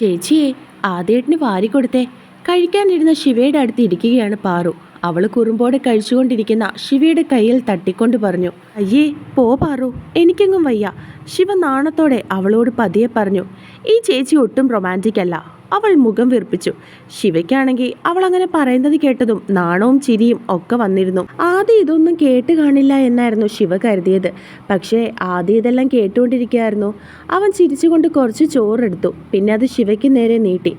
ചേച്ചിയെ ആദ്യേട്ടിന് വാരിക്കൊടുത്തേ. കഴിക്കാനിരുന്ന ശിവയുടെ അടുത്ത് ഇരിക്കുകയാണ് പാറു. അവൾ കുറുമ്പോടെ കഴിച്ചുകൊണ്ടിരിക്കുന്ന ശിവയുടെ കയ്യിൽ തട്ടിക്കൊണ്ട് പറഞ്ഞു അയ്യേ പോ പാറു എനിക്കെങ്ങും വയ്യ. ശിവ നാണത്തോടെ അവളോട് പതിയെ പറഞ്ഞു ഈ ചേച്ചി ഒട്ടും റൊമാന്റിക് അല്ല. അവൾ മുഖം വീർപ്പിച്ചു. ശിവയ്ക്കാണെങ്കിൽ അവൾ അങ്ങനെ പറയുന്നത് കേട്ടതും നാണവും ചിരിയും ഒക്കെ വന്നിരുന്നു. ആദ്യം ഇതൊന്നും കേട്ട് കാണില്ല എന്നായിരുന്നു ശിവ കരുതിയത്. പക്ഷേ ആദ്യം ഇതെല്ലാം കേട്ടുകൊണ്ടിരിക്കുകയായിരുന്നു. അവൻ ചിരിച്ചുകൊണ്ട് കുറച്ച് ചോറെടുത്തു. പിന്നെ അത് ശിവയ്ക്ക് നേരെ നീട്ടി.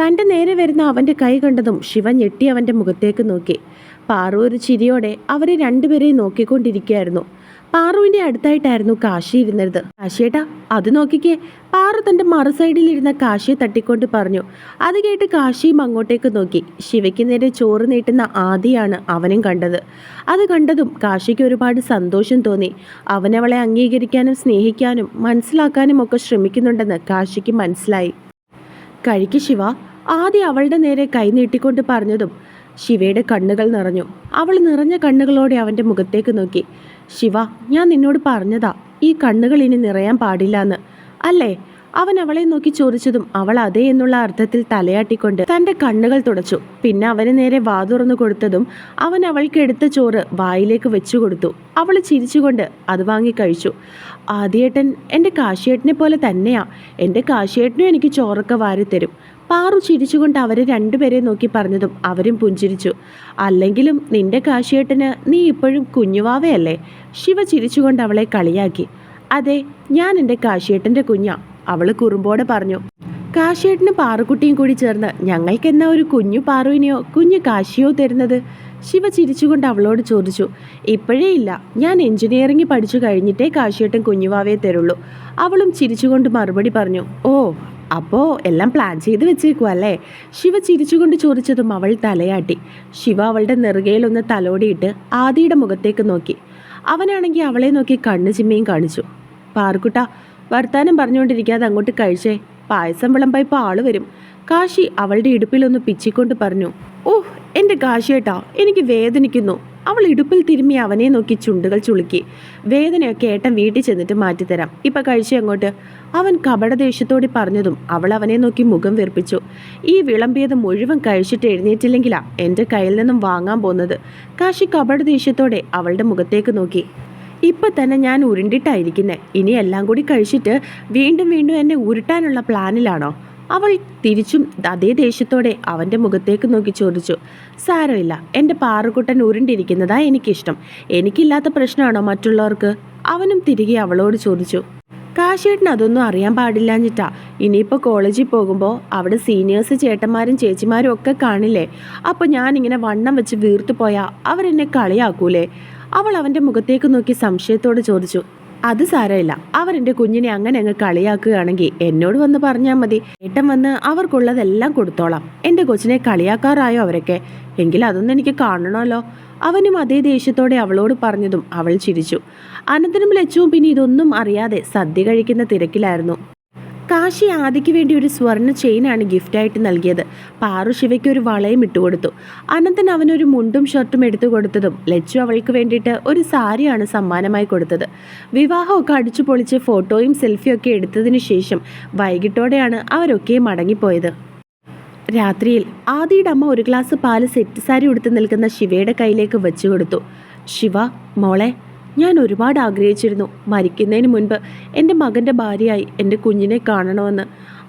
തന്റെ നേരെ വരുന്ന അവന്റെ കൈ കണ്ടതും ശിവ ഞെട്ടി അവന്റെ മുഖത്തേക്ക് നോക്കി. പാറു ഒരു ചിരിയോടെ അവരെ രണ്ടുപേരെയും നോക്കിക്കൊണ്ടിരിക്കുകയായിരുന്നു. പാറുവിന്റെ അടുത്തായിട്ടായിരുന്നു കാശി ഇരുന്നത്. കാശിയേട്ടാ അത് നോക്കിക്കേ. പാറു തന്റെ മറു സൈഡിലിരുന്ന കാശിയെ തട്ടിക്കൊണ്ട് പറഞ്ഞു. അത് കേട്ട് കാശിയും അങ്ങോട്ടേക്ക് നോക്കി. ശിവയ്ക്ക് നേരെ ചോറ് നീട്ടുന്ന ആദിയാണ് അവനും കണ്ടത്. അത് കണ്ടതും കാശിക്ക് ഒരുപാട് സന്തോഷം തോന്നി. അവനവളെ അംഗീകരിക്കാനും സ്നേഹിക്കാനും മനസ്സിലാക്കാനും ഒക്കെ ശ്രമിക്കുന്നുണ്ടെന്ന് കാശിക്ക് മനസ്സിലായി. കഴിക്ക് ശിവ. ആദ്യം അവളുടെ നേരെ കൈനീട്ടിക്കൊണ്ട് പറഞ്ഞതും ശിവയുടെ കണ്ണുകൾ നിറഞ്ഞു. അവൾ നിറഞ്ഞ കണ്ണുകളോടെ അവന്റെ മുഖത്തേക്ക് നോക്കി. ശിവ ഞാൻ നിന്നോട് പറഞ്ഞതാ ഈ കണ്ണുകൾ ഇനി നിറയാൻ പാടില്ല എന്ന് അല്ലേ? അവൻ അവളെ നോക്കി ചോദിച്ചതും അവൾ അതേ എന്നുള്ള അർത്ഥത്തിൽ തലയാട്ടിക്കൊണ്ട് തന്റെ കണ്ണുകൾ തുടച്ചു. പിന്നെ അവന് നേരെ വാ തുറന്നു കൊടുത്തതും അവൻ അവൾക്ക് എടുത്ത ചോറ് വായിലേക്ക് വെച്ചു കൊടുത്തു. അവൾ ചിരിച്ചുകൊണ്ട് അത് വാങ്ങി കഴിച്ചു. ആദ്യേട്ടൻ എന്റെ കാശിയേട്ടനെ പോലെ തന്നെയാ. എന്റെ കാശിയേട്ടനും എനിക്ക് ചോറൊക്കെ വാരിത്തരും. പാറു ചിരിച്ചുകൊണ്ട് അവരെ രണ്ടുപേരെ നോക്കി പറഞ്ഞതും അവരും പുഞ്ചിരിച്ചു. അല്ലെങ്കിലും നിന്റെ കാശിയേട്ടന് നീ ഇപ്പോഴും കുഞ്ഞുവാവയല്ലേ? ശിവ ചിരിച്ചുകൊണ്ട് അവളെ കളിയാക്കി. അതെ ഞാൻ എന്റെ കാശിയേട്ടന്റെ കുഞ്ഞാ അവൾ കുറുമ്പോടെ പറഞ്ഞു. കാശിയേട്ടന് പാറുക്കുട്ടിയും കൂടി ചേർന്ന് ഞങ്ങൾക്കെന്നാ ഒരു കുഞ്ഞു പാറുവിനെയോ കുഞ്ഞു കാശിയോ തരുന്നത്? ശിവ ചിരിച്ചുകൊണ്ട് അവളോട് ചോദിച്ചു. ഇപ്പോഴേ ഇല്ല ഞാൻ എഞ്ചിനീയറിംഗ് പഠിച്ചു കഴിഞ്ഞിട്ടേ കാശിയേട്ടൻ കുഞ്ഞുവാവേ തരുള്ളൂ അവളും ചിരിച്ചുകൊണ്ട് മറുപടി പറഞ്ഞു. ഓ അപ്പോൾ എല്ലാം പ്ലാൻ ചെയ്ത് വെച്ചേക്കുക അല്ലേ? ശിവ ചിരിച്ചുകൊണ്ട് ചോദിച്ചതും അവൾ തലയാട്ടി. ശിവ അവളുടെ നെറുകയിലൊന്ന് തലോടിയിട്ട് ആദിയുടെ മുഖത്തേക്ക് നോക്കി. അവനാണെങ്കിൽ അവളെ നോക്കി കണ്ണു ചിമ്മയും കാണിച്ചു. പാർക്കുട്ട വർത്താനം പറഞ്ഞുകൊണ്ടിരിക്കാതെ അങ്ങോട്ട് കഴിച്ചേ. പായസം വിളമ്പായപ്പോൾ ആൾ വരും. കാശി അവളുടെ ഇടുപ്പിലൊന്ന് പിച്ചിക്കൊണ്ട് പറഞ്ഞു ഓഹ് എന്റെ കാശേട്ടാ എനിക്ക് വേദനിക്കുന്നു. അവൾ ഇടുപ്പിൽ തിരുമ്മി അവനെ നോക്കി ചുണ്ടുകൾ ചുളുക്കി. വേദനയൊക്കെ ഏട്ടൻ വീട്ടിൽ ചെന്നിട്ട് മാറ്റിത്തരാം. ഇപ്പം കഴിച്ചു അങ്ങോട്ട്? അവൻ കപടദേഷ്യത്തോടെ പറഞ്ഞതും അവൾ അവനെ നോക്കി മുഖം വീർപ്പിച്ചു ഈ വിളമ്പിയത് മുഴുവൻ കഴിച്ചിട്ട് എഴുന്നേറ്റില്ലെങ്കിലാ എന്റെ കയ്യിൽ നിന്നും വാങ്ങാൻ പോകുന്നത് കാശി കപടദേഷ്യത്തോടെ അവളുടെ മുഖത്തേക്ക് നോക്കി. ഇപ്പം തന്നെ ഞാൻ ഉരുണ്ടിട്ടായിരിക്കുന്നേ ഇനി എല്ലാം കൂടി കഴിച്ചിട്ട് വീണ്ടും വീണ്ടും എന്നെ ഉരുട്ടാനുള്ള പ്ലാനിലാണോ? അവൾ തിരിച്ചും അതേ ദേഷ്യത്തോടെ അവന്റെ മുഖത്തേക്ക് നോക്കി ചോദിച്ചു സാരമില്ല എന്റെ പാറുകുട്ടൻ ഉരുണ്ടിരിക്കുന്നതാ എനിക്കിഷ്ടം. എനിക്കില്ലാത്ത പ്രശ്നമാണോ മറ്റുള്ളവർക്ക്? അവനും തിരികെ അവളോട് ചോദിച്ചു കാശേട്ടൻ അതൊന്നും അറിയാൻ പാടില്ലാഞ്ഞിട്ടാ. ഇനിയിപ്പോൾ കോളേജിൽ പോകുമ്പോൾ അവിടെ സീനിയേഴ്സ് ചേട്ടന്മാരും ചേച്ചിമാരും ഒക്കെ കാണില്ലേ? അപ്പോൾ ഞാനിങ്ങനെ വണ്ണം വെച്ച് വീർത്തു പോയാൽ അവരെന്നെ കളിയാക്കൂലേ? അവൾ അവന്റെ മുഖത്തേക്ക് നോക്കി സംശയത്തോട് ചോദിച്ചു അത് സാരമില്ല. അവരെന്റെ കുഞ്ഞിനെ അങ്ങനെ അങ്ങ് കളിയാക്കുകയാണെങ്കിൽ എന്നോട് വന്ന് പറഞ്ഞാൽ മതി. ഏട്ടൻ വന്ന് അവർക്കുള്ളതെല്ലാം കൊടുത്തോളാം. എന്റെ കൊച്ചിനെ കളിയാക്കാറായോ അവരൊക്കെ? എങ്കിൽ അതൊന്നും എനിക്ക് കാണണമല്ലോ. അവനും അതേ ദേഷ്യത്തോടെ അവളോട് പറഞ്ഞതും അവൾ ചിരിച്ചു. അനന്തനും ലച്ചുവും പിന്നെ ഇതൊന്നും അറിയാതെ സദ്യ കഴിക്കുന്ന തിരക്കിലായിരുന്നു. കാശി ആദിക്ക് വേണ്ടി ഒരു സ്വർണ ചെയിനാണ് ഗിഫ്റ്റായിട്ട് നൽകിയത്. പാറു ശിവയ്ക്ക് ഒരു വളയും ഇട്ടുകൊടുത്തു. അനന്തൻ അവനൊരു മുണ്ടും ഷർട്ടും എടുത്തു കൊടുത്തതും ലച്ചു അവൾക്ക് വേണ്ടിയിട്ട് ഒരു സാരിയാണ് സമ്മാനമായി കൊടുത്തത്. വിവാഹമൊക്കെ അടിച്ചു പൊളിച്ച് ഫോട്ടോയും സെൽഫിയും ഒക്കെ എടുത്തതിന് ശേഷം വൈകിട്ടോടെയാണ് അവരൊക്കെ മടങ്ങിപ്പോയത്. രാത്രിയിൽ ആദിയുടെ അമ്മ ഒരു ഗ്ലാസ് പാൽ സെറ്റ് സാരി ഉടുത്ത് നിൽക്കുന്ന ശിവയുടെ കയ്യിലേക്ക് വെച്ചു കൊടുത്തു. ശിവ മോളെ ഞാൻ ഒരുപാട് ആഗ്രഹിച്ചിരുന്നു മരിക്കുന്നതിന് മുൻപ് എന്റെ മകന്റെ ഭാര്യയായി എന്റെ കുഞ്ഞിനെ കാണണമെന്ന്.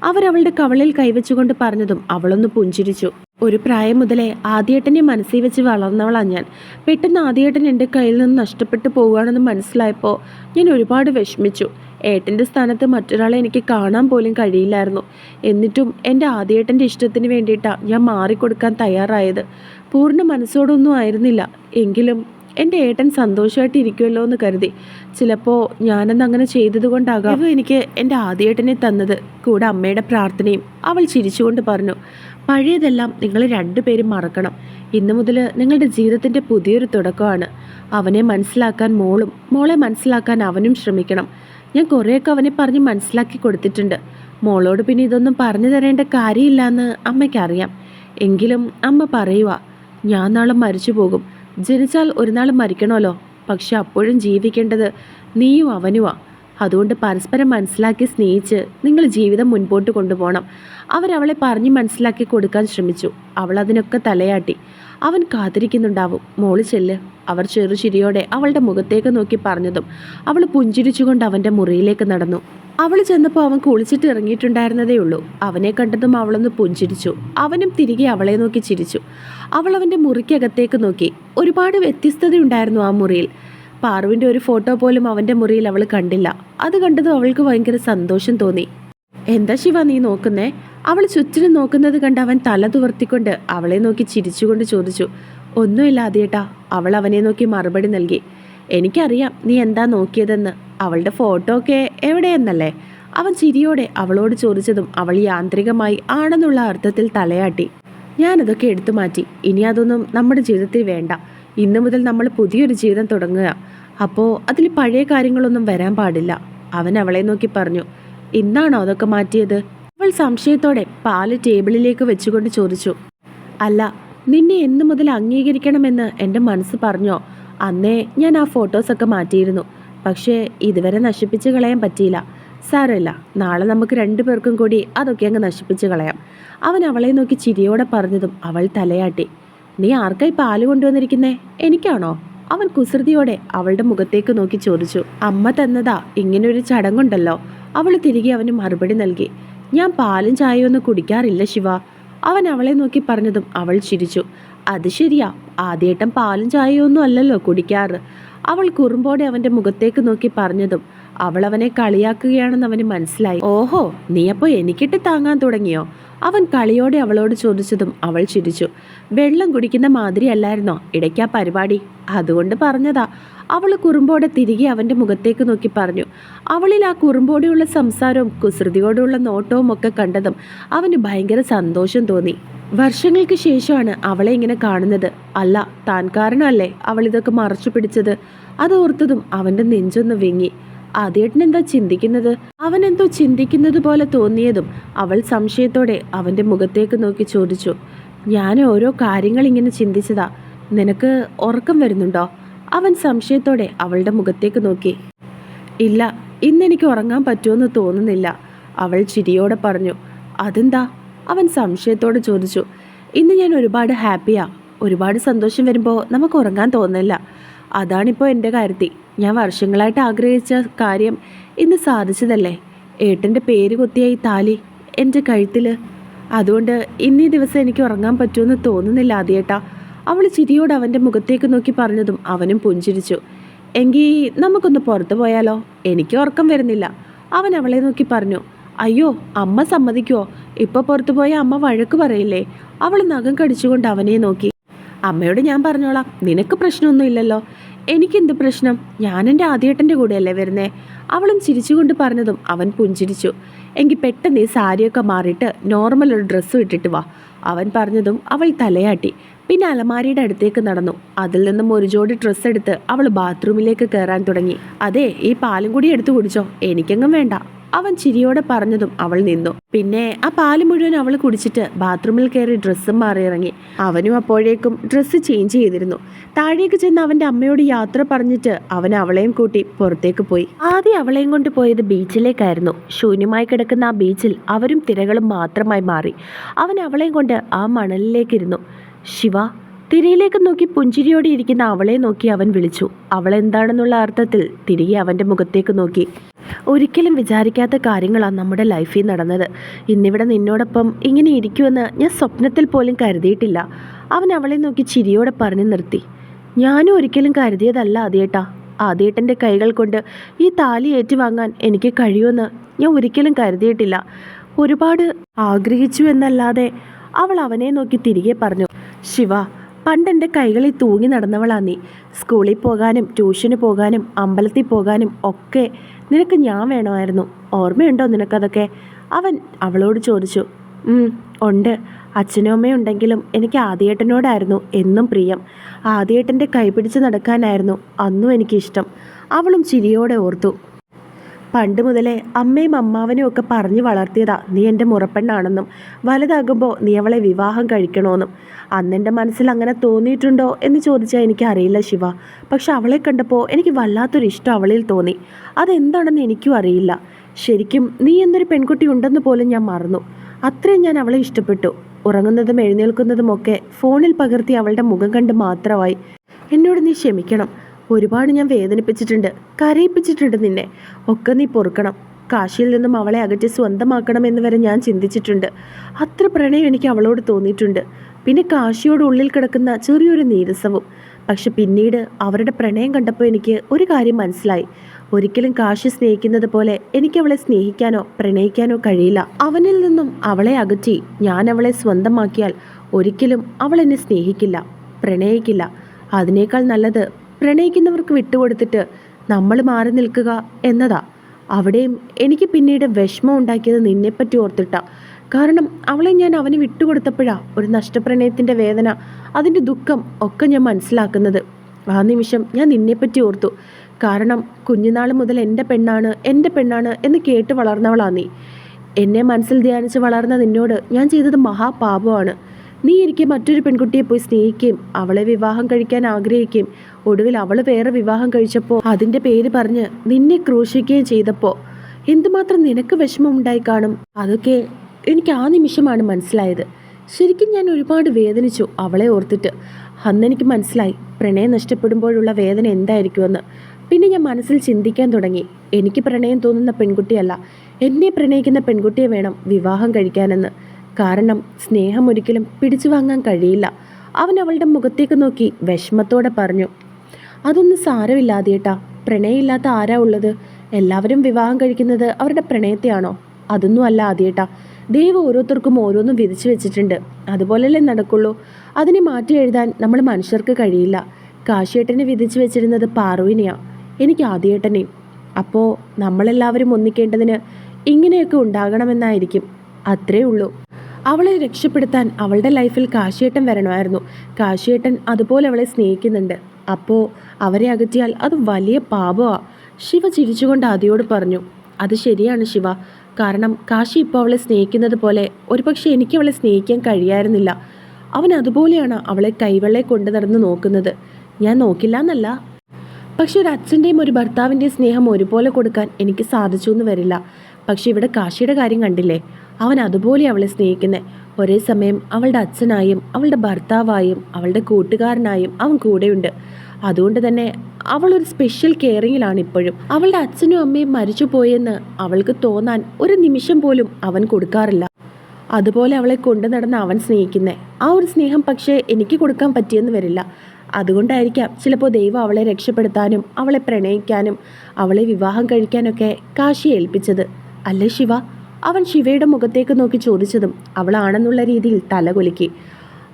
അവരവളുടെ കവളിൽ കൈവച്ചുകൊണ്ട് പറഞ്ഞതും അവളൊന്ന് പുഞ്ചിരിച്ചു. ഒരു പ്രായം മുതലേ ആദ്യേട്ടനെ മനസ്സിൽ വെച്ച് വളർന്നവളാണ് ഞാൻ. പെട്ടെന്ന് ആദ്യേട്ടൻ എന്റെ കയ്യിൽ നിന്ന് നഷ്ടപ്പെട്ടു പോവുകയാണെന്ന് മനസ്സിലായപ്പോൾ ഞാൻ ഒരുപാട് വിഷമിച്ചു. ഏട്ടന്റെ സ്ഥാനത്ത് മറ്റൊരാളെ എനിക്ക് കാണാൻ പോലും കഴിയില്ലായിരുന്നു. എന്നിട്ടും എന്റെ ആദ്യേട്ടന്റെ ഇഷ്ടത്തിന് വേണ്ടിയിട്ടാണ് ഞാൻ മാറിക്കൊടുക്കാൻ തയ്യാറായത്. പൂർണ മനസ്സോടൊന്നും ആയിരുന്നില്ല. എങ്കിലും എന്റെ ഏട്ടൻ സന്തോഷമായിട്ട് ഇരിക്കുമല്ലോ എന്ന് കരുതി. ചിലപ്പോൾ ഞാനന്ന് അങ്ങനെ ചെയ്തതുകൊണ്ടാകാം ഇവ എനിക്ക് എന്റെ ആദ്യേട്ടനെ തന്നത് കൂടെ അമ്മയുടെ പ്രാർത്ഥനയും അവൾ ചിരിച്ചുകൊണ്ട് പറഞ്ഞു പഴയതെല്ലാം നിങ്ങൾ രണ്ടുപേരും മറക്കണം. ഇന്നു മുതൽ നിങ്ങളുടെ ജീവിതത്തിന്റെ പുതിയൊരു തുടക്കമാണ്. അവനെ മനസ്സിലാക്കാൻ മോളും മോളെ മനസ്സിലാക്കാൻ അവനും ശ്രമിക്കണം. ഞാൻ കുറേയൊക്കെ അവനെ പറഞ്ഞ് മനസ്സിലാക്കി കൊടുത്തിട്ടുണ്ട്. മോളോട് പിന്നെ ഇതൊന്നും പറഞ്ഞു തരേണ്ട കാര്യമില്ല എന്ന് അമ്മയ്ക്കറിയാം. എങ്കിലും അമ്മ പറയുക ഞാൻ നാളെ മരിച്ചു പോകും ജനിച്ചാൽ ഒരു നാൾ മരിക്കണമല്ലോ. പക്ഷെ അപ്പോഴും ജീവിക്കേണ്ടത് നീയും അവനുമാ. അതുകൊണ്ട് പരസ്പരം മനസ്സിലാക്കി സ്നേഹിച്ച് നിങ്ങൾ ജീവിതം മുൻപോട്ട് കൊണ്ടുപോകണം. അവരവളെ പറഞ്ഞ് മനസ്സിലാക്കി കൊടുക്കാൻ ശ്രമിച്ചു. അവൾ അതിനൊക്കെ തലയാട്ടി. അവൻ കാത്തിരിക്കുന്നുണ്ടാവും. മോൾ ചെല്ല്. അവർ ചെറുചിരിയോടെ അവളുടെ മുഖത്തേക്ക് നോക്കി പറഞ്ഞതും അവൾ പുഞ്ചിരിച്ചുകൊണ്ട് അവന്റെ മുറിയിലേക്ക് നടന്നു. അവൾ ചെന്നപ്പോൾ അവൻ കുളിച്ചിട്ട് ഇറങ്ങിയിട്ടുണ്ടായിരുന്നതേ ഉള്ളൂ. അവനെ കണ്ടതും അവളൊന്ന് പുഞ്ചിരിച്ചു. അവനും തിരികെ അവളെ നോക്കി ചിരിച്ചു. അവൾ അവന്റെ മുറിക്കകത്തേക്ക് നോക്കി. ഒരുപാട് വ്യത്യസ്തതയുണ്ടായിരുന്നു ആ മുറിയിൽ. പാറുവിന്റെ ഒരു ഫോട്ടോ പോലും അവന്റെ മുറിയിൽ അവൾ കണ്ടില്ല. അത് കണ്ടതും അവൾക്ക് ഭയങ്കര സന്തോഷം തോന്നി. എന്താ ശിവ നീ നോക്കുന്നേ? അവൾ ചുറ്റിനും നോക്കുന്നത് കണ്ട് അവൻ തല തുവർത്തിക്കൊണ്ട് അവളെ നോക്കി ചിരിച്ചുകൊണ്ട് ചോദിച്ചു ഒന്നുമില്ല ആദ്യേട്ടാ അവൾ അവനെ നോക്കി മറുപടി നൽകി. എനിക്കറിയാം നീ എന്താ നോക്കിയതെന്ന്. അവളുടെ ഫോട്ടോ ഒക്കെ എവിടെയെന്നല്ലേ? അവൻ ചിരിയോടെ അവളോട് ചോദിച്ചതും അവൾ യാന്ത്രികമായി ആണെന്നുള്ള അർത്ഥത്തിൽ തലയാട്ടി. ഞാനതൊക്കെ എടുത്തു മാറ്റി. ഇനി അതൊന്നും നമ്മുടെ ജീവിതത്തിൽ വേണ്ട. ഇന്നു മുതൽ നമ്മൾ പുതിയൊരു ജീവിതം തുടങ്ങുക. അപ്പോൾ അതിൽ പഴയ കാര്യങ്ങളൊന്നും വരാൻ പാടില്ല. അവൻ അവളെ നോക്കി പറഞ്ഞു ഇന്നാണോ അതൊക്കെ മാറ്റിയത്? അവൾ സംശയത്തോടെ പാൽ ടേബിളിലേക്ക് വെച്ചുകൊണ്ട് ചോദിച്ചു അല്ല നിന്നെ എന്നു മുതൽ അംഗീകരിക്കണമെന്ന് എന്റെ മനസ്സ് പറഞ്ഞോ? അന്നേ ഞാൻ ആ ഫോട്ടോസൊക്കെ മാറ്റിയിരുന്നു. പക്ഷേ ഇതുവരെ നശിപ്പിച്ച് കളയാൻ പറ്റിയില്ല. സാരമില്ല നാളെ നമുക്ക് രണ്ടു പേർക്കും കൂടി അതൊക്കെ അങ്ങ് നശിപ്പിച്ച് കളയാം. അവൻ അവളെ നോക്കി ചിരിയോടെ പറഞ്ഞതും അവൾ തലയാട്ടി. നീ ആർക്കായി പാൽ കൊണ്ടുവന്നിരിക്കുന്നേ? എനിക്കാണോ? അവൻ കുസൃതിയോടെ അവളുടെ മുഖത്തേക്ക് നോക്കി ചോദിച്ചു. അമ്മ തന്നതാ ഇങ്ങനൊരു ചടങ്ങുണ്ടല്ലോ. അവൾ തിരികെ അവന് മറുപടി നൽകി. ഞാൻ പാലും ചായയും ഒന്നും കുടിക്കാറില്ല ശിവ. അവൻ അവളെ നോക്കി പറഞ്ഞതും അവൾ ചിരിച്ചു. അത് ശരിയാ ആദ്യേട്ടം പാലും ചായയൊന്നും അല്ലല്ലോ കുടിക്കാറ്. അവൾ കുറുമ്പോടെ അവന്റെ മുഖത്തേക്ക് നോക്കി പറഞ്ഞതും അവൾ അവനെ കളിയാക്കുകയാണെന്ന് അവന് മനസ്സിലായി. ഓഹോ നീ അപ്പോൾ എനിക്കിട്ട് താങ്ങാൻ തുടങ്ങിയോ? അവൻ കളിയോടെ അവളോട് ചോദിച്ചതും അവൾ ചിരിച്ചു. വെള്ളം കുടിക്കുന്ന മാതിരി അല്ലായിരുന്നോ? ഇടയ്ക്കാ പരിപാടി. അതുകൊണ്ട് പറഞ്ഞതാ. അവൾ കുറുമ്പോടെ തിരികെ അവന്റെ മുഖത്തേക്ക് നോക്കി പറഞ്ഞു. അവളിൽ ആ കുറുമ്പോടെയുള്ള സംസാരവും കുസൃതിയോടുള്ള നോട്ടവും ഒക്കെ കണ്ടതും അവന് ഭയങ്കര സന്തോഷം തോന്നി. വർഷങ്ങൾക്ക് ശേഷമാണ് അവളെ ഇങ്ങനെ കാണുന്നത്. അല്ല താൻ കാരണമല്ലേ അവൾ ഇതൊക്കെ മറച്ചു പിടിച്ചത്? അത് ഓർത്തതും അവന്റെ നെഞ്ചൊന്ന് വിങ്ങി. ആദ്യേട്ടൻ എന്താ ചിന്തിക്കുന്നത്? അവൻ എന്തോ ചിന്തിക്കുന്നത് പോലെ തോന്നിയതും അവൾ സംശയത്തോടെ അവന്റെ മുഖത്തേക്ക് നോക്കി ചോദിച്ചു. ഞാൻ ഓരോ കാര്യങ്ങൾ ഇങ്ങനെ ചിന്തിച്ചതാ. നിനക്ക് ഉറക്കം വരുന്നുണ്ടോ? അവൻ സംശയത്തോടെ അവളുടെ മുഖത്തേക്ക് നോക്കി. ഇല്ല ഇന്നെനിക്ക് ഉറങ്ങാൻ പറ്റുമെന്ന് തോന്നുന്നില്ല അവൾ ചിരിയോടെ പറഞ്ഞു. അതെന്താ? അവൻ സംശയത്തോടെ ചോദിച്ചു. ഇന്ന് ഞാൻ ഒരുപാട് ഹാപ്പിയാ. ഒരുപാട് സന്തോഷം വരുമ്പോൾ നമുക്ക് ഉറങ്ങാൻ തോന്നില്ല. അതാണിപ്പോൾ എന്റെ കാര്യത്തിൽ ഞാൻ വർഷങ്ങളായിട്ട് ആഗ്രഹിച്ച കാര്യം ഇന്ന് സാധിച്ചതല്ലേ? ഏട്ടന്റെ പേര് കൊത്തിയ ഈ താലി എന്റെ കഴുത്തിൽ അതുകൊണ്ട് ഇന്നീ ദിവസം എനിക്ക് ഉറങ്ങാൻ പറ്റുമെന്ന് തോന്നുന്നില്ല ആദ്യേട്ടാ. അവൾ ചിരിയോട് അവന്റെ മുഖത്തേക്ക് നോക്കി പറഞ്ഞതും അവനും പുഞ്ചിരിച്ചു. എങ്കിൽ നമുക്കൊന്ന് പുറത്തു പോയാലോ? എനിക്ക് ഉറക്കം വരുന്നില്ല. അവൻ അവളെ നോക്കി പറഞ്ഞു അയ്യോ അമ്മ സമ്മതിക്കുവോ? ഇപ്പൊ പുറത്തു പോയ അമ്മ വഴക്ക് പറയില്ലേ? അവൾ നഖം കടിച്ചുകൊണ്ട് അവനെ നോക്കി. അമ്മയോട് ഞാൻ പറഞ്ഞോളാം നിനക്ക് പ്രശ്നമൊന്നുമില്ലല്ലോ. എനിക്കെന്ത് പ്രശ്നം? ഞാൻ എന്റെ ആദ്യേട്ടന്റെ കൂടെയല്ലേ വരുന്നേ? അവളും ചിരിച്ചുകൊണ്ട് പറഞ്ഞതും അവൻ പുഞ്ചിരിച്ചു. എങ്കിൽ പെട്ടെന്ന് ഈ സാരിയൊക്കെ മാറിയിട്ട് നോർമൽ ഒരു ഡ്രസ്സ് ഇട്ടിട്ട് വാ. അവൻ പറഞ്ഞതും അവൾ തലയാട്ടി. പിന്നെ അലമാരിയുടെ അടുത്തേക്ക് നടന്നു. അതിൽ നിന്നും ഒരു ജോഡി ഡ്രസ്സ് എടുത്ത് അവൾ ബാത്റൂമിലേക്ക് കയറാൻ തുടങ്ങി. അതെ ഈ പാലും കൂടി എടുത്തു കുടിച്ചോ. എനിക്കെങ്ങും വേണ്ട. അവൻ ചിരിയോടെ പറഞ്ഞതും അവൾ നിന്നു. പിന്നെ ആ പാൽ മുഴുവൻ അവൾ കുടിച്ചിട്ട് ബാത്റൂമിൽ കയറി ഡ്രസ്സും മാറിയിറങ്ങി. അവനും അപ്പോഴേക്കും ഡ്രസ്സ് ചേഞ്ച് ചെയ്തിരുന്നു. താഴേക്ക് ചെന്ന് അവന്റെ അമ്മയോട് യാത്ര പറഞ്ഞിട്ട് അവൻ അവളെയും കൂട്ടി പുറത്തേക്ക് പോയി. ആദ്യം അവളെയും കൊണ്ട് പോയത് ബീച്ചിലേക്കായിരുന്നു. ശൂന്യമായി കിടക്കുന്ന ആ ബീച്ചിൽ അവരും തിരകളും മാത്രമായി മാറി. അവൻ അവളെയും കൊണ്ട് ആ മണലിലേക്കിരുന്നു. ശിവ തിരയിലേക്ക് നോക്കി പുഞ്ചിരിയോടെ ഇരിക്കുന്ന അവളെ നോക്കി അവൻ വിളിച്ചു. അവൾ എന്താണെന്നുള്ള അർത്ഥത്തിൽ തിരികെ അവന്റെ മുഖത്തേക്ക് നോക്കി. ഒരിക്കലും വിചാരിക്കാത്ത കാര്യങ്ങളാണ് നമ്മുടെ ലൈഫിൽ നടന്നത്. ഇന്നിവിടെ നിന്നോടൊപ്പം ഇങ്ങനെ ഇരിക്കുമെന്ന് ഞാൻ സ്വപ്നത്തിൽ പോലും കരുതിയിട്ടില്ല. അവൻ അവളെ നോക്കി ചിരിയോടെ പറഞ്ഞു നിർത്തി. ഞാനും ഒരിക്കലും കരുതിയതല്ല ആദ്യേട്ടാ. ആദ്യേട്ടന്റെ കൈകൾ കൊണ്ട് ഈ താലി ഏറ്റുവാങ്ങാൻ എനിക്ക് കഴിയുമെന്ന് ഞാൻ ഒരിക്കലും കരുതിയിട്ടില്ല. ഒരുപാട് ആഗ്രഹിച്ചു എന്നല്ലാതെ അവൾ അവനെ നോക്കി തിരികെ പറഞ്ഞു. ശിവ പണ്ട് എന്റെ കൈകളിൽ തൂങ്ങി നടന്നവളാ നീ. സ്കൂളിൽ പോകാനും ട്യൂഷന് പോകാനും അമ്പലത്തിൽ പോകാനും ഒക്കെ നിനക്ക് ഞാൻ വേണമായിരുന്നു. ഓർമ്മയുണ്ടോ നിനക്കതൊക്കെ? അവൻ അവളോട് ചോദിച്ചു. ഉണ്ട്. അച്ഛനും അമ്മയും ഉണ്ടെങ്കിലും എനിക്ക് ആദ്യേട്ടനോടായിരുന്നു എന്നും പ്രിയം. ആദ്യേട്ടന്റെ കൈപിടിച്ച് നടക്കാനായിരുന്നു അന്നും എനിക്കിഷ്ടം. അവളും ചിരിയോടെ ഓർത്തു. പണ്ട് മുതലേ അമ്മയും അമ്മാവനും ഒക്കെ പറഞ്ഞു വളർത്തിയതാ നീ എന്റെ മുറപ്പെണ്ണാണെന്നും. വലുതാകുമ്പോൾ നീ അവളെ വിവാഹം കഴിക്കണമെന്നും അന്നെന്റെ മനസ്സിൽ അങ്ങനെ തോന്നിയിട്ടുണ്ടോ എന്ന് ചോദിച്ചാൽ എനിക്കറിയില്ല ശിവ. പക്ഷെ അവളെ കണ്ടപ്പോൾ എനിക്ക് വല്ലാത്തൊരു ഇഷ്ടം അവളിൽ തോന്നി. അതെന്താണെന്ന് എനിക്കും അറിയില്ല. ശരിക്കും നീ എന്നൊരു പെൺകുട്ടി ഉണ്ടെന്ന് പോലും ഞാൻ മറന്നു. അത്രയും ഞാൻ അവളെ ഇഷ്ടപ്പെട്ടു. ഉറങ്ങുന്നതും എഴുന്നേൽക്കുന്നതും ഒക്കെ ഫോണിൽ പകർത്തി അവളുടെ മുഖം കണ്ട് മാത്രമായി. എന്നോട് നീ ക്ഷമിക്കണം. ഒരുപാട് ഞാൻ വേദനിപ്പിച്ചിട്ടുണ്ട് കരയിപ്പിച്ചിട്ടുണ്ട് നിന്നെ. ഒക്കെ നീ പൊറുക്കണം. കാശിയിൽ നിന്നും അവളെ അകറ്റി സ്വന്തമാക്കണമെന്ന് വരെ ഞാൻ ചിന്തിച്ചിട്ടുണ്ട്. അത്ര പ്രണയം എനിക്ക് അവളോട് തോന്നിയിട്ടുണ്ട്. പിന്നെ കാശിയോട് ഉള്ളിൽ കിടക്കുന്ന ചെറിയൊരു നീരസവും. പക്ഷെ പിന്നീട് അവരുടെ പ്രണയം കണ്ടപ്പോൾ എനിക്ക് ഒരു കാര്യം മനസ്സിലായി. ഒരിക്കലും കാശി സ്നേഹിക്കുന്നത് പോലെ എനിക്ക് അവളെ സ്നേഹിക്കാനോ പ്രണയിക്കാനോ കഴിയില്ല. അവനിൽ നിന്നും അവളെ അകറ്റി ഞാൻ അവളെ സ്വന്തമാക്കിയാൽ ഒരിക്കലും അവൾ എന്നെ സ്നേഹിക്കില്ല പ്രണയിക്കില്ല. അതിനേക്കാൾ നല്ലത് പ്രണയിക്കുന്നവർക്ക് വിട്ടുകൊടുത്തിട്ട് നമ്മൾ മാറി നിൽക്കുക എന്നതാ. അവിടെയും എനിക്ക് പിന്നീട് വിഷമം ഉണ്ടാക്കിയത് നിന്നെപ്പറ്റി ഓർത്തിട്ടാ. കാരണം അവളെ ഞാൻ അവന് വിട്ടുകൊടുത്തപ്പോഴാ ഒരു നഷ്ടപ്രണയത്തിന്റെ വേദന അതിന്റെ ദുഃഖം ഒക്കെ ഞാൻ മനസ്സിലാക്കുന്നത്. ആ നിമിഷം ഞാൻ നിന്നെപ്പറ്റി ഓർത്തു. കാരണം കുഞ്ഞുനാൾ മുതൽ എന്റെ പെണ്ണാണ് എന്റെ പെണ്ണാണ് എന്ന് കേട്ട് വളർന്നവളാ നീ. എന്നെ മനസ്സിൽ ധ്യാനിച്ച് വളർന്ന നിന്നോട് ഞാൻ ചെയ്തത് മഹാപാപമാണ്. നീ എനിക്ക് മറ്റൊരു പെൺകുട്ടിയെ പോയി സ്നേഹിക്കുകയും അവളെ വിവാഹം കഴിക്കാൻ ആഗ്രഹിക്കുകയും ഒടുവിൽ അവൾ വേറെ വിവാഹം കഴിച്ചപ്പോൾ അതിന്റെ പേര് പറഞ്ഞ് നിന്നെ ക്രൂശിക്കുകയും ചെയ്തപ്പോൾ എന്തുമാത്രം നിനക്ക് വിഷമം ഉണ്ടായി കാണും? അതൊക്കെ എനിക്ക് ആ നിമിഷമാണ് മനസ്സിലായത്. ശരിക്കും ഞാൻ ഒരുപാട് വേദനിച്ചു അവളെ ഓർത്തിട്ട്. അന്ന് എനിക്ക് മനസ്സിലായി പ്രണയം നഷ്ടപ്പെടുമ്പോഴുള്ള വേദന എന്തായിരിക്കുമെന്ന്. പിന്നെ ഞാൻ മനസ്സിൽ ചിന്തിക്കാൻ തുടങ്ങി. എനിക്ക് പ്രണയം തോന്നുന്ന പെൺകുട്ടിയല്ല. എന്നെ പ്രണയിക്കുന്ന പെൺകുട്ടിയെ വേണം വിവാഹം കഴിക്കാനെന്ന്. കാരണം സ്നേഹം ഒരിക്കലും പിടിച്ചു വാങ്ങാൻ കഴിയില്ല. അവൻ അവളുടെ മുഖത്തേക്ക് നോക്കി വിഷമത്തോടെ പറഞ്ഞു അതൊന്നും സാരമില്ലാതേട്ടാ പ്രണയമില്ലാത്ത ആരാ ഉള്ളത്? എല്ലാവരും വിവാഹം കഴിക്കുന്നത് അവരുടെ പ്രണയത്തെയാണോ? അതൊന്നും അല്ല ആദ്യേട്ടാ. ദൈവം ഓരോരുത്തർക്കും ഓരോന്നും വിധിച്ചു വെച്ചിട്ടുണ്ട്. അതുപോലല്ലേ നടക്കുള്ളൂ. അതിനെ മാറ്റി എഴുതാൻ നമ്മൾ മനുഷ്യർക്ക് കഴിയില്ല. കാശിയേട്ടനെ വിധിച്ചു വെച്ചിരുന്നത് പാറുവിനെയാ. എനിക്ക് ആദ്യേട്ടനെയും അപ്പോൾ നമ്മളെല്ലാവരും ഒന്നിക്കേണ്ടതിന് ഇങ്ങനെയൊക്കെ ഉണ്ടാകണമെന്നായിരിക്കും. അത്രേ ഉള്ളൂ. അവളെ രക്ഷപ്പെടുത്താൻ അവളുടെ ലൈഫിൽ കാശിയേട്ടൻ വരണമായിരുന്നു. കാശിയേട്ടൻ അതുപോലെ അവളെ സ്നേഹിക്കുന്നുണ്ട്. അപ്പോൾ അവരെ അകറ്റിയാൽ അത് വലിയ പാപമാ. ശിവ ചിരിച്ചുകൊണ്ട് ആദിയോട് പറഞ്ഞു അത് ശരിയാണ് ശിവ. കാരണം കാശി ഇപ്പോൾ അവളെ സ്നേഹിക്കുന്നത് പോലെ ഒരുപക്ഷെ എനിക്ക് അവളെ സ്നേഹിക്കാൻ കഴിയായിരുന്നില്ല. അവൻ അതുപോലെയാണ് അവളെ കൈവെള്ളെ കൊണ്ടു നടന്ന് നോക്കുന്നത്. ഞാൻ നോക്കില്ല എന്നല്ല പക്ഷെ ഒരു അച്ഛന്റെയും ഒരു ഭർത്താവിന്റെയും സ്നേഹം ഒരുപോലെ കൊടുക്കാൻ എനിക്ക് സാധിച്ചു എന്ന് വരില്ല. പക്ഷെ ഇവിടെ കാശിയുടെ കാര്യം കണ്ടില്ലേ? അവൻ അതുപോലെ അവളെ സ്നേഹിക്കുന്നത് ഒരേ സമയം അവളുടെ അച്ഛനായും അവളുടെ ഭർത്താവായും അവളുടെ കൂട്ടുകാരനായും അവൻ കൂടെയുണ്ട്. അതുകൊണ്ട് തന്നെ അവൾ ഒരു സ്പെഷ്യൽ കെയറിങ്ങിലാണ് ഇപ്പോഴും. അവളുടെ അച്ഛനും അമ്മയും മരിച്ചു പോയെന്ന് അവൾക്ക് തോന്നാൻ ഒരു നിമിഷം പോലും അവൻ കൊടുക്കാറില്ല. അതുപോലെ അവളെ കൊണ്ടു നടന്ന് അവൻ സ്നേഹിക്കുന്നത് ആ ഒരു സ്നേഹം പക്ഷേ എനിക്ക് കൊടുക്കാൻ പറ്റിയെന്ന് വരില്ല. അതുകൊണ്ടായിരിക്കാം ചിലപ്പോൾ ദൈവം അവളെ രക്ഷപ്പെടുത്താനും അവളെ പ്രണയിക്കാനും അവളെ വിവാഹം കഴിക്കാനൊക്കെ കാശി ഏൽപ്പിച്ചത്. അല്ലേ ശിവ? അവൻ ശിവയുടെ മുഖത്തേക്ക് നോക്കി ചോദിച്ചതും അവളാണെന്നുള്ള രീതിയിൽ തലകുലുക്കി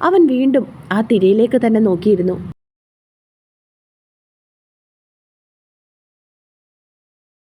അവൻ വീണ്ടും ആ തിരയിലേക്ക് തന്നെ നോക്കിയിരുന്നു.